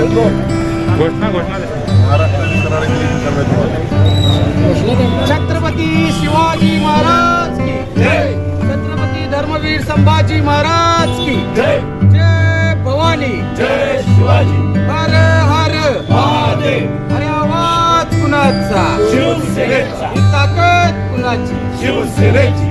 घोषणा. छत्रपती शिवाजी महाराज की छत्रपती धर्मवीर संभाजी महाराज की जय. जय भवानी. जय शिवाजी. हर हर महादेव. अरे आवाज कुणाचा? शिवसेनेचा. ताकद कुणाची? शिवसेनेची.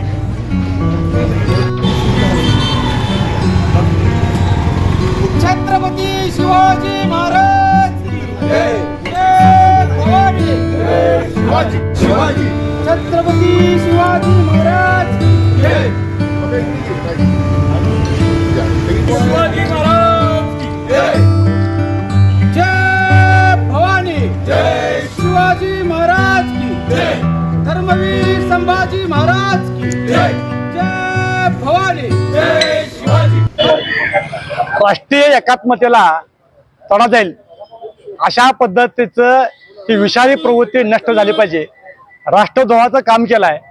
राष्ट्रीय एकात्मतेला तडा जाईल. अशा पद्धतीचं ही विषारी प्रवृत्ती नष्ट झाली पाहिजे. राष्ट्रद्रोहाचं काम केलं आहे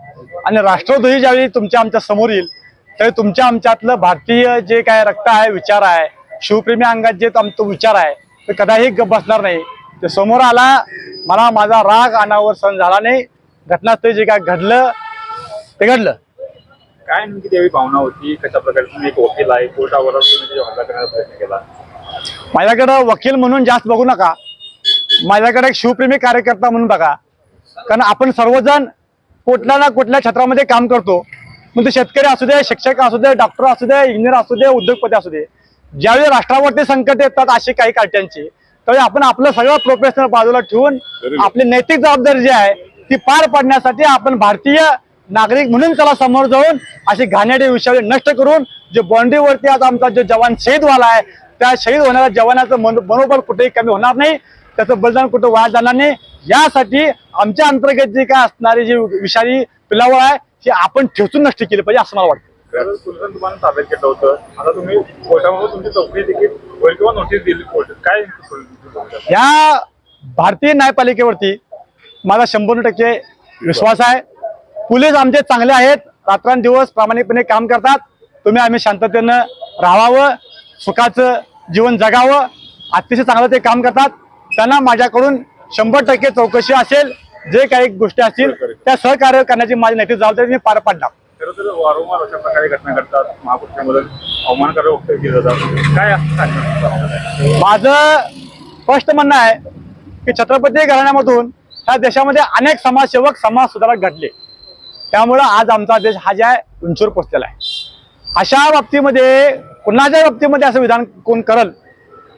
आणि राष्ट्रद्रोही ज्यावेळी तुमच्या आमच्यासमोर येईल त्यावेळी तुमच्या आमच्यातलं भारतीय जे काय रक्त आहे विचार आहे शिवप्रेमी अंगात जे आमचा विचार आहे ते कदाही गप बसणार नाही. ते समोर आला मला माझा राग अनावर सण झाला नाही. घटनास्थळी जे काय घडलं ते घडलं. काय नेमकी त्यावेळी भावना होती? कशा प्रकारे तुम्ही एक वकील आहे? कोर्टावर तुम्ही त्याच्यावर हल्ला करण्याचा प्रयत्न केला? माझ्याकडं वकील म्हणून जास्त बघू नका. माझ्याकडे एक शिवप्रेमी कार्यकर्ता म्हणून बघा. कारण आपण सर्वजण कुठल्या ना कुठल्या क्षेत्रामध्ये काम करतो. मग ते शेतकरी असू दे शिक्षक असू दे डॉक्टर असू दे इंजिनियर असू दे उद्योगपती असू दे. ज्यावेळी राष्ट्रावरती संकट येतात अशी काही कार्ट्यांची त्यावेळी आपण आपलं सगळं प्रोफेशनल बाजूला ठेवून आपली नैतिक जबाबदारी जी आहे ती पार पाडण्यासाठी आपण भारतीय नागरिक म्हणून त्याला समोर जाऊन अशी घाणेरडी विषयावरी नष्ट करून जे बॉन्ड्रीवरती आज आमचा जो जवान शहीद झाला आहे त्या शहीद होणाऱ्या जवानाचं मन- मनोबल कुठेही कमी होणार नाही. त्याचं बलिदान कुठं वाया जाणार नाही. यासाठी आमच्या अंतर्गत जी काय असणारी जी विषारी पिलावळ आहे ती आपण ठेचून नष्ट केली पाहिजे असं मला वाटतं. खरं पोलिसांनी तुम्हाला ताब्यात घेतलं होतं. आता तुम्ही कोर्टामध्ये तुमची चौकशी देखील होईल किंवा नोटीस दिली कोर्ट काय तुमची भूमिका? या भारतीय न्यायपालिकेवरती माझा शंभर टक्के विश्वास आहे. पोलीस आमचे चांगले आहेत. रात्रंदिवस प्रामाणिकपणे काम करतात. तुम्ही आम्ही शांततेनं राहावं सुखाचं जीवन जगावं. अतिशय चांगलं ते काम करतात. त्यांना माझ्याकडून शंभर टक्के चौकशी असेल जे काही गोष्टी असतील त्या सहकार्य करण्याची माझी नैतिक जबाबदारी मी पार पाडणार. खरं तर वारंवार अशा प्रकारे घटना घडतात. महापुरुषांबद्दल अवमानकारक वक्तव्य केलं जातात काय असं सांगणार माझं स्पष्ट म्हणणं आहे की छत्रपती घराण्यामधून ह्या देशामध्ये अनेक समाजसेवक समाज सुधारक घडले. त्यामुळं आज आमचा देश हा जे आहे उंचीवर पोचलेला आहे. अशा बाबतीमध्ये कुणाच्या बाबतीमध्ये असं विधान कोण करल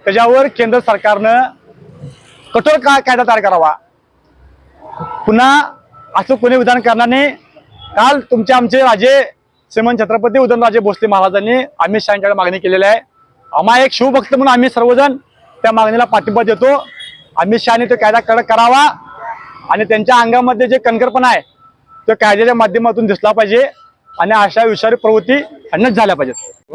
त्याच्यावर केंद्र सरकारनं कठोर का कायदा तयार करावा. पुन्हा असं कोणी विधान करणार नाही. काल तुमचे आमचे राजे श्रीमंत छत्रपती उदयनराजे भोसले महाराजांनी अमित शहाच्या मागणी केलेली आहे. आम्हा एक शिवभक्त म्हणून आम्ही सर्वजण त्या मागणीला पाठिंबा देतो. अमित शहाने तो कायदा कडक करावा. आणि त्यांच्या अंगामध्ये जे कणकरपणा आहे तो कायद्याच्या माध्यमातून दिसला पाहिजे आणि अशा विषारी प्रवृत्ती खंडच झाल्या पाहिजेत.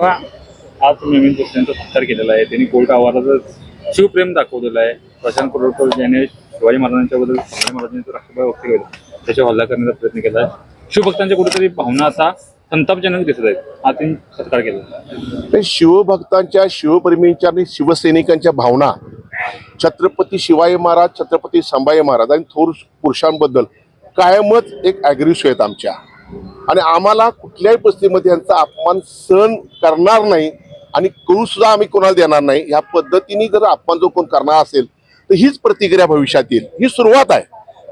आज तुम्ही नवीन गोष्टींचा सत्कार केलेला आहे. त्यांनी कोर्ट आवाजाचं शिवप्रेम दाखवलेलं आहे. प्रशांत पडोळकर यांनी शिवाजी महाराजांच्या बद्दल शिवाजी महाराजांचं राष्ट्रपती वक्तव्य केलं. त्याच्यावर हल्ला करण्याचा प्रयत्न केला आहे. शिवभक्तांच्या कुठेतरी भावना आता संतापजनक दिसत आहेत. आज त्यांनी सत्कार केला ते शिवभक्तांच्या शिवप्रेमींच्या आणि शिवसैनिकांच्या भावना छत्रपती शिवाजी महाराज छत्रपती संभाजी महाराज आणि थोर पुरुषांबद्दल कायमच एक ॲग्रेसिव्ह आहेत आमच्या. आणि आम्हाला कुठल्याही परिस्थितीमध्ये यांचा अपमान सहन करणार नाही आणि करू सुद्धा आम्ही कोणाला देणार नाही. ह्या पद्धतीने जर अपमान जो कोण करणार असेल तर हीच प्रतिक्रिया भविष्यात येईल. ही सुरुवात आहे.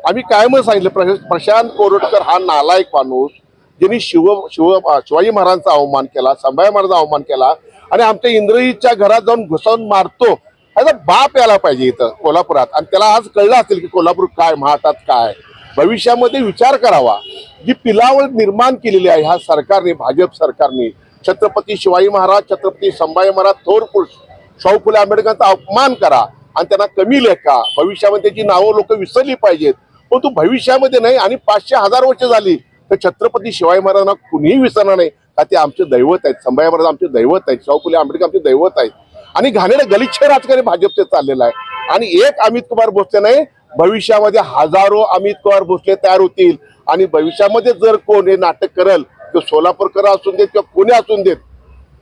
आम्ही कायमच सांगितलं प्रश- प्रशांत कोरडकर हा नालायक माणूस ज्यांनी शिव शिव शिवाजी महाराजांचा अवमान केला संभाजी महाराजांचा अवमान केला आणि आमच्या इंद्रजीच्या घरात जाऊन घुसावून मारतो. ह्याचा बाप यायला पाहिजे इथं कोल्हापुरात. आणि त्याला आज कळलं असेल की कोल्हापूर काय महाराष्ट्रात काय. भविष्यामध्ये विचार करावा. जी पिलावळ निर्माण केलेली आहे ह्या सरकारने भाजप सरकारने छत्रपती शिवाजी महाराज छत्रपती संभाजी महाराज थोर पुरुष शाहू फुले आंबेडकरांचा अपमान करा आणि त्यांना कमी लेखा. भविष्यामध्ये त्याची नावं लोक विसरली पाहिजेत परंतु भविष्यामध्ये नाही आणि पाचशे हजार वर्ष झाली तर छत्रपती शिवाजी महाराजांना कुणीही विसरणार नाही. का ते आमचे दैवत आहेत. संभाजी महाराज आमचे दैवत आहेत. शाहू फुले आंबेडकर आमचे दैवत आहेत. आणि घाणेरडं गलिच्छ राजकारणी भाजपचे चाललेलं आहे. आणि एक अमित कुमार भोसले नाही भविष्यामध्ये हजारो अमित कुमार भोसले तयार होतील. आणि भविष्यामध्ये जर कोण हे नाटक करल तो सोलापूरकर असून देत किंवा कोणी असून देत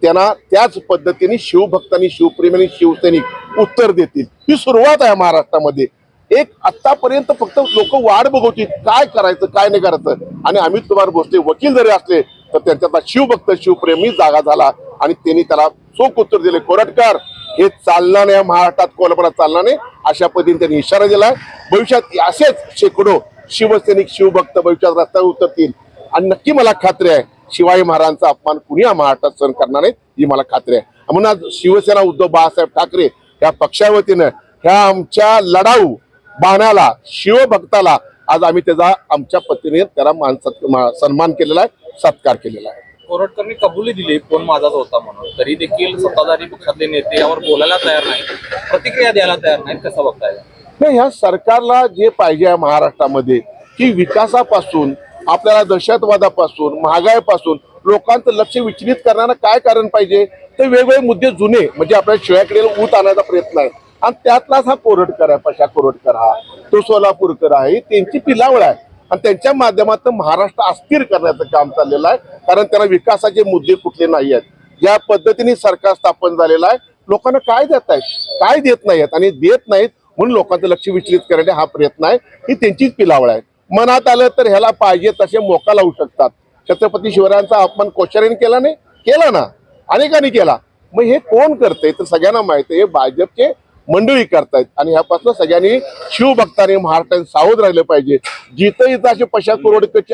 त्यांना त्याच पद्धतीने शिवभक्तांनी शिवप्रेमी शिवसैनिक उत्तर देतील. ही सुरुवात आहे महाराष्ट्रामध्ये. एक आतापर्यंत फक्त लोक वाट बघवतील काय करायचं काय नाही करायचं. आणि अमित कुमार भोसले वकील जरी असले तर त्यांच्यातला शिवभक्त शिवप्रेमी जागा झाला. आणि त्यांनी त्याला चोख उत्तर दिले. कोरटकर हे चालणार नाही महाराष्ट्रात कोल्हापुरात चालणार नाही. अशा पद्धतीने त्यांनी इशारा दिलाय भविष्यात असेच शेकडो शिवसैनिक शिवभक्त भविष्यात रस्त्यावर उतरतील. आणि नक्की मला खात्री आहे शिवाजी महाराजांचा अपमान कुणी या महाराष्ट्रात सहन करणार नाही ही मला खात्री आहे. म्हणून आज शिवसेना उद्धव बाळासाहेब ठाकरे या पक्षावतीनं ह्या आमच्या लढाऊ बाणाला शिवभक्ताला आज आम्ही त्याचा आमच्या पतीने त्याला मान सत्- मा- सन्मान केलेला आहे सत्कार केलेला आहे. कोरटकरनी कबुली दिली फोन माझाच होता म्हणून. तरी देखील सत्ताधारी पक्षातले नेते यावर बोलायला तयार नाही प्रतिक्रिया द्यायला तयार नाहीत कसं बघताय? नाही ह्या सरकारला जे पाहिजे आहे महाराष्ट्रामध्ये की विकासापासून आपल्याला दहशतवादापासून महागाईपासून लोकांचं लक्ष विचलित करणारं काय कारण पाहिजे? ते वेगवेगळे मुद्दे जुने म्हणजे आपल्या शिळ्याकडे ऊत आणायचा प्रयत्न आहे. आणि त्यातलाच हा कोरटकर आहे पशा कोरटकर हा तो सोलापूरकर आहे त्यांची पिलावळ आहे. आणि त्यांच्या माध्यमातून महाराष्ट्र अस्थिर करण्याचं काम चाललेलं आहे. कारण त्यांना विकासाचे मुद्दे कुठले नाही आहेत. ज्या पद्धतीने सरकार स्थापन झालेलं आहे. लोकांना काय देत आहेत? काय देत नाहीत आणि देत नाहीत म्हणून लोकांचं लक्ष विचलित करणे हा प्रयत्न आहे. ही त्यांचीच पिलावळ आहे. मनात आलं तर ह्याला पाहिजे तसे मोका लावू शकतात. छत्रपती शिवरायांचा अपमान कोश्यारीने केला नाही? केला ना. अनेकांनी केला. मग हे कोण करते तर सगळ्यांना माहिती आहे हे भाजपचे मंडळी करतायत. आणि ह्यापासून सगळ्यांनी शिवभक्तांनी महाराष्ट्राने सावध राहिलं पाहिजे. जिथं इथं असे पशा करोडकचे